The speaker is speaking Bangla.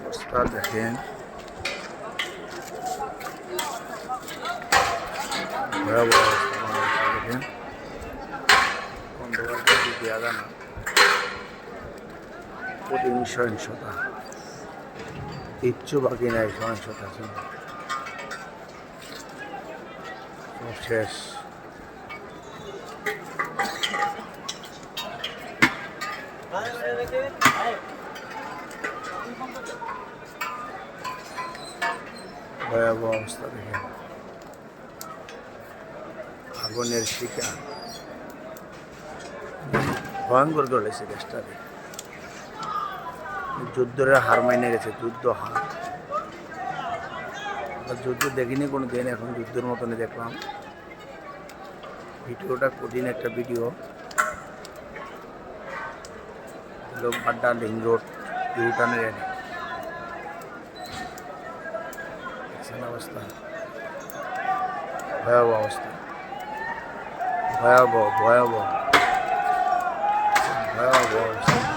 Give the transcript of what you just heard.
অবস্থা দেখেন ভয়াবহ অবস্থা দেখেন অন্ধকার কিছু দেওয়া যায় না কঠিন সহিংসতা কিচ্ছু বাকি নাই সহিংসতা সব শেষ ভয়াবহ অবস্থা দেখেন। আগুনের শিকার। ভয়ঙ্কর করেছে দেশটাকে যুদ্ধের হার মাইনে গেছে, যুদ্ধ হার। যুদ্ধ দেখিনি কোনো দিন এখন যুদ্ধের মতনই দেখলাম। ভিডিওটা কঠিন একটা ভিডিও। লোক বাড্ডা লিং রোড। ইউটানের এনে দেখছেন অবস্থা ভয়াবহ অবস্থা ভয়াবহ ভয়াবহ ভয়াবহ অবস্থা